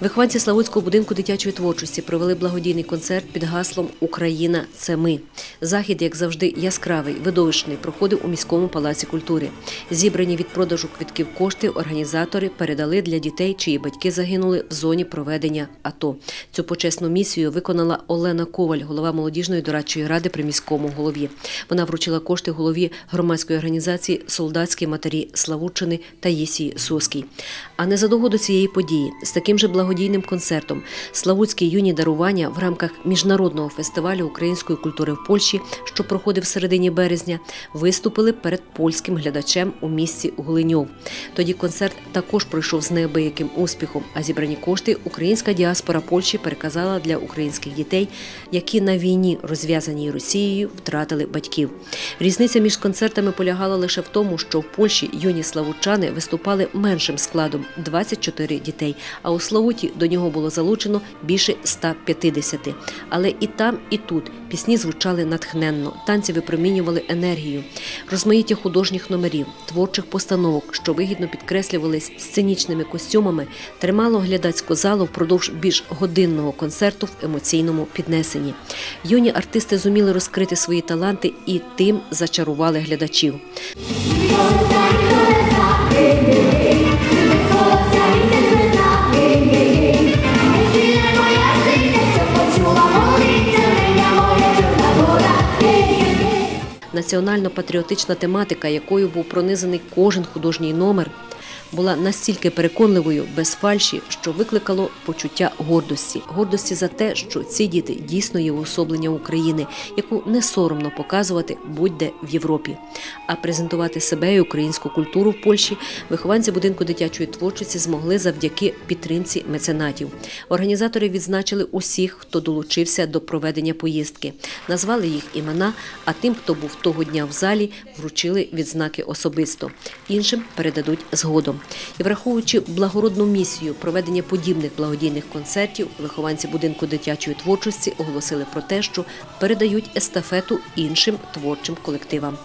Вихованці Славутського будинку дитячої творчості провели благодійний концерт під гаслом Україна це ми. Захід, як завжди, яскравий, видовищний, проходив у міському палаці культури. Зібрані від продажу квитків кошти організатори передали для дітей, чиї батьки загинули в зоні проведення АТО. Цю почесну місію виконала Олена Коваль, голова молодіжної дорадчої ради при міському голові. Вона вручила кошти голові громадської організації Солдатські матері Славутчини Таїсії Соській. А незадовго до цієї події з таким же благодійним концертом Славутські юні дарування в рамках міжнародного фестивалю української культури в Польщі, що проходив в середині березня, виступили перед польським глядачем у місті Глиньов. Тоді концерт також пройшов з неабияким успіхом. А зібрані кошти українська діаспора Польщі переказала для українських дітей, які на війні, розв'язаній Росією, втратили батьків. Різниця між концертами полягала лише в тому, що в Польщі юні славутчани виступали меншим складом 24 дітей, а у Славуті до нього було залучено більше 150. Але і там, і тут пісні звучали натхненно, танці випромінювали енергію, розмаїття художніх номерів, творчих постановок, що вигідно підкреслювались сценічними костюмами, тримало глядацьку залу впродовж більш годинного концерту в емоційному піднесенні. Юні артисти зуміли розкрити свої таланти і тим зачарували глядачів. Національно-патріотична тематика, якою був пронизаний кожен художній номер, була настільки переконливою без фальші, що викликало почуття гордості, гордості за те, що ці діти дійсно є уособлення України, яку не соромно показувати будь-де в Європі. А презентувати себе і українську культуру в Польщі вихованці будинку дитячої творчості змогли завдяки підтримці меценатів. Організатори відзначили усіх, хто долучився до проведення поїздки, назвали їх імена. А тим, хто був того дня в залі, вручили відзнаки особисто. Іншим передадуть згодом. І враховуючи благородну місію проведення подібних благодійних концертів, вихованці будинку дитячої творчості оголосили про те, що передають естафету іншим творчим колективам.